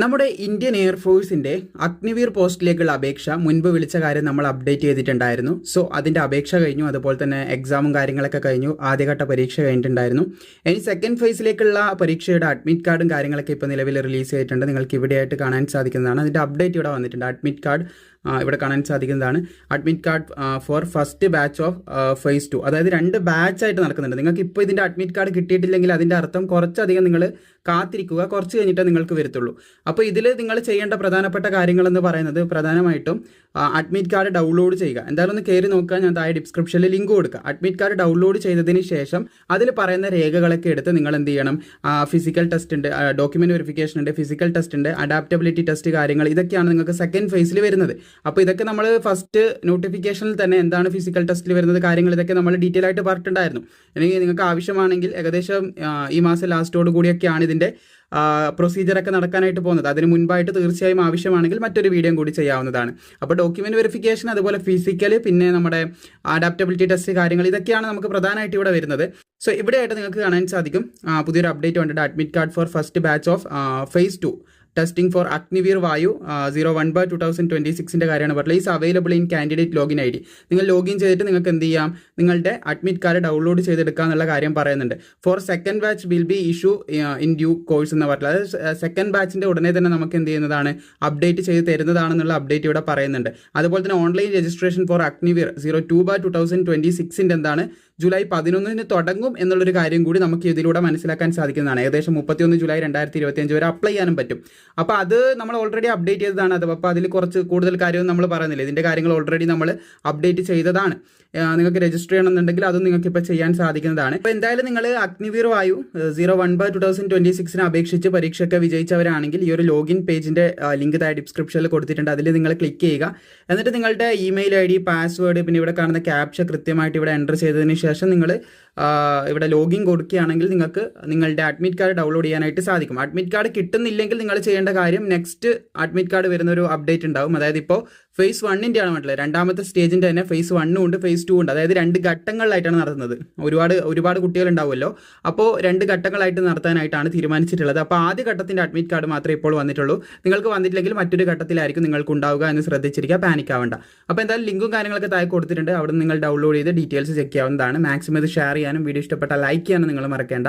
നമ്മുടെ ഇന്ത്യൻ എയർഫോഴ്സിന്റെ അഗ്നിവീർ പോസ്റ്റിലേക്കുള്ള അപേക്ഷ മുൻപ് വിളിച്ച കാര്യം നമ്മൾ അപ്ഡേറ്റ് ചെയ്തിട്ടുണ്ടായിരുന്നു. സോ അതിന്റെ അപേക്ഷ കഴിഞ്ഞു അതുപോലെ തന്നെ എക്സാമും കാര്യങ്ങളൊക്കെ കഴിഞ്ഞു ആദ്യഘട്ട പരീക്ഷ കഴിഞ്ഞിട്ടുണ്ടായിരുന്നു. ഇനി സെക്കൻഡ് ഫേസിലേക്കുള്ള പരീക്ഷയുടെ അഡ്മിറ്റ് കാർഡും കാര്യങ്ങളൊക്കെ ഇപ്പോൾ നിലവിൽ റിലീസ് ചെയ്തിട്ടുണ്ട്. നിങ്ങൾക്ക് ഇവിടെയായിട്ട് കാണാൻ സാധിക്കുന്നതാണ്. അതിന്റെ അപ്ഡേറ്റ് ഇവിടെ വന്നിട്ടുണ്ട്. അഡ്മിറ്റ് കാർഡ് ഇവിടെ കാണാൻ സാധിക്കുന്നതാണ്. Admit card for first batch of phase two അതായത് രണ്ട് ബാച്ച് ആയിട്ട് നടക്കുന്നുണ്ട്. നിങ്ങൾക്ക് ഇപ്പോൾ ഇതിന്റെ അഡ്മിറ്റ് കാർഡ് കിട്ടിയിട്ടില്ലെങ്കിൽ അതിന്റെ അർത്ഥം കുറച്ചധികം നിങ്ങൾ കാത്തിരിക്കുക. കുറച്ച് കഴിഞ്ഞിട്ടേ നിങ്ങൾക്ക് വരത്തുള്ളൂ. അപ്പോൾ ഇതിൽ നിങ്ങൾ ചെയ്യേണ്ട പ്രധാനപ്പെട്ട കാര്യങ്ങളെന്ന് പറയുന്നത് പ്രധാനമായിട്ടും അഡ്മിറ്റ് കാർഡ് ഡൗൺലോഡ് ചെയ്യുക. എന്തായാലും ഒന്ന് കയറി നോക്കുക. ഞാൻ താഴെ ഡിസ്ക്രിപ്ഷനിൽ ലിങ്ക് കൊടുക്കുക അഡ്മിറ്റ് കാർഡ് ഡൗൺലോഡ് ചെയ്തതിന് ശേഷം അതിൽ പറയുന്ന രേഖകളൊക്കെ എടുത്ത് നിങ്ങൾ എന്ത് ചെയ്യണം? ഫിസിക്കൽ ടെസ്റ്റ് ഉണ്ട് ഡോക്യുമെന്റ് വെരിഫിക്കേഷൻ ഉണ്ട് ഫിസിക്കൽ ടെസ്റ്റ് ഉണ്ട് അഡാപ്റ്റബിലിറ്റി ടെസ്റ്റ് കാര്യങ്ങൾ ഇതൊക്കെയാണ് നിങ്ങൾക്ക് സെക്കൻഡ് ഫേസിൽ വരുന്നത്. അപ്പോൾ ഇതൊക്കെ നമ്മൾ ഫസ്റ്റ് നോട്ടിഫിക്കേഷനിൽ തന്നെ എന്താണ് ഫിസിക്കൽ ടെസ്റ്റിൽ വരുന്നത് കാര്യങ്ങൾ ഇതൊക്കെ നമ്മൾ ഡീറ്റെയിൽ ആയിട്ട് പറഞ്ഞിട്ടുണ്ടായിരുന്നു. അല്ലെങ്കിൽ നിങ്ങൾക്ക് ആവശ്യമാണെങ്കിൽ ഏകദേശം ഈ മാസം ലാസ്റ്റോട് കൂടിയൊക്കെയാണ് ഇതിന്റെ പ്രൊസീജിയറൊക്കെ നടക്കാനായിട്ട് പോകുന്നത്. അതിന് മുൻപായിട്ട് തീർച്ചയായും ആവശ്യമാണെങ്കിൽ മറ്റൊരു വീഡിയോ കൂടി ചെയ്യാവുന്നതാണ്. അപ്പോൾ ഡോക്യുമെന്റ് വെരിഫിക്കേഷൻ അതുപോലെ ഫിസിക്കൽ പിന്നെ നമ്മുടെ അഡാപ്റ്റബിലിറ്റി ടെസ്റ്റ് കാര്യങ്ങൾ ഇതൊക്കെയാണ് നമുക്ക് പ്രധാനമായിട്ട് ഇവിടെ വരുന്നത്. സോ ഇവിടെയായിട്ട് നിങ്ങൾക്ക് കാണാൻ സാധിക്കും. പുതിയൊരു അപ്ഡേറ്റ് വേണ്ടത് admit card for first batch of phase two testing for Agniveer Vayu zero one by two thousand twenty സിക്സിന്റെ കാര്യമാണ് പറഞ്ഞത്. Is available in candidate login I D നിങ്ങൾ ലോഗിൻ ചെയ്തിട്ട് നിങ്ങൾക്ക് എന്ത് ചെയ്യാം? നിങ്ങളുടെ അഡ്മിറ്റ് കാർഡ് ഡൗൺലോഡ് ചെയ്തെടുക്കുക എന്നുള്ള കാര്യം പറയുന്നുണ്ട്. For second batch will be issue in due course എന്ന് പറഞ്ഞത് അതായത് സെക്കൻഡ് ബാച്ചിന്റെ ഉടനെ തന്നെ നമുക്ക് എന്ത് ചെയ്യുന്നതാണ്? അപ്ഡേറ്റ് ചെയ്ത് തരുന്നതാണെന്നുള്ള അപ്ഡേറ്റ് ഇവിടെ പറയുന്നുണ്ട്. അതുപോലെ തന്നെ online registration for Agniveer zero two by two thousand twenty സിക്സിന്റെ എന്താണ്? ജൂലൈ പതിനൊന്നിന് തുടങ്ങും എന്നുള്ളൊരു കാര്യം കൂടി നമുക്ക് ഇതിലൂടെ മനസ്സിലാക്കാൻ സാധിക്കുന്നതാണ്. ഏകദേശം മുപ്പത്തിയൊന്ന് ജൂലൈ രണ്ടായിരത്തി ഇരുപത്തിയഞ്ച് വരെ അപ്ലൈ ചെയ്യാനും പറ്റും. അപ്പോൾ അത് നമ്മൾ ഓൾറെഡി അപ്ഡേറ്റ് ചെയ്തതാണ്. അത് അപ്പോൾ അതിൽ കുറച്ച് കൂടുതൽ കാര്യവും നമ്മൾ പറയുന്നില്ല. ഇതിന്റെ കാര്യങ്ങൾ ഓൾറെഡി നമ്മൾ അപ്ഡേറ്റ് ചെയ്തതാണ്. നിങ്ങൾക്ക് രജിസ്റ്റർ ചെയ്യണമെന്നുണ്ടെങ്കിൽ അതും നിങ്ങൾക്ക് ഇപ്പോൾ ചെയ്യാൻ സാധിക്കുന്നതാണ്. അപ്പോൾ എന്തായാലും നിങ്ങൾ Agniveer Vayu zero one by two thousand twenty സിക്സിന് അപേക്ഷിച്ച് പരീക്ഷയൊക്കെ വിജയിച്ചവരാണെങ്കിൽ ഈ ഒരു ലോഗിൻ പേജിന്റെ ലിങ്ക് താഴെ ഡിസ്ക്രിപ്ഷനിൽ കൊടുത്തിട്ടുണ്ട്. അതിൽ നിങ്ങൾ ക്ലിക്ക് ചെയ്യുക. എന്നിട്ട് നിങ്ങളുടെ ഇമെയിൽ ഐ ഡി പാസ്വേഡ് പിന്നെ ഇവിടെ കാണുന്ന ക്യാപ്ഷ കൃത്യമായിട്ട് ഇവിടെ എന്റർ ചെയ്തതിന് ശേഷം നിങ്ങൾ ഇവിടെ ലോഗിൻ കൊടുക്കുകയാണെങ്കിൽ നിങ്ങൾക്ക് നിങ്ങളുടെ അഡ്മിറ്റ് കാർഡ് ഡൗൺലോഡ് ചെയ്യാനായിട്ട് സാധിക്കും. അഡ്മിറ്റ് കാർഡ് കിട്ടുന്നില്ലെങ്കിൽ നിങ്ങൾ ചെയ്യേണ്ട കാര്യം നെക്സ്റ്റ് അഡ്മിറ്റ് കാർഡ് വരുന്ന ഒരു അപ്ഡേറ്റ് ഉണ്ടാവും. അതായത് ഇപ്പോൾ ഫേസ് വണ്ണിന്റെ ആണ് വേണ്ടത് രണ്ടാമത്തെ സ്റ്റേജിന്റെ തന്നെ ഫേസ് വണ്ണും ഉണ്ട് ഫേസ് ടു ഉണ്ട്. അതായത് രണ്ട് ഘട്ടങ്ങളിലായിട്ടാണ് നടത്തുന്നത്. ഒരുപാട് ഒരുപാട് കുട്ടികൾ ഉണ്ടാവുമല്ലോ. അപ്പോൾ രണ്ട് ഘട്ടങ്ങളായിട്ട് നടത്താനായിട്ടാണ് തീരുമാനിച്ചിട്ടുള്ളത്. അപ്പോൾ ആദ്യ ഘട്ടത്തിന്റെ അഡ്മിറ്റ് കാർഡ് മാത്രമേ ഇപ്പോൾ വന്നിട്ടുള്ളൂ. നിങ്ങൾക്ക് വന്നിട്ടില്ലെങ്കിൽ മറ്റൊരു ഘട്ടത്തിലായിരിക്കും നിങ്ങൾക്ക് ഉണ്ടാവുക എന്ന് ശ്രദ്ധിച്ചിരിക്കുക. പാനിക് ആവേണ്ട. അപ്പോൾ എന്തായാലും ലിങ്കും കാര്യങ്ങളൊക്കെ താഴെ കൊടുത്തിട്ടുണ്ട്. അവിടെ നിങ്ങൾ ഡൗൺലോഡ് ചെയ്ത് ഡീറ്റെയിൽസ് ചെക്ക് ചെയ്യാവുന്നതാണ്. മാക്സിമം ഇത് ഷെയർ ചെയ്യാനും വീഡിയോ ഇഷ്ടപ്പെട്ടാൽ ലൈക്ക് ചെയ്യാനും നിങ്ങൾ മറക്കേണ്ട.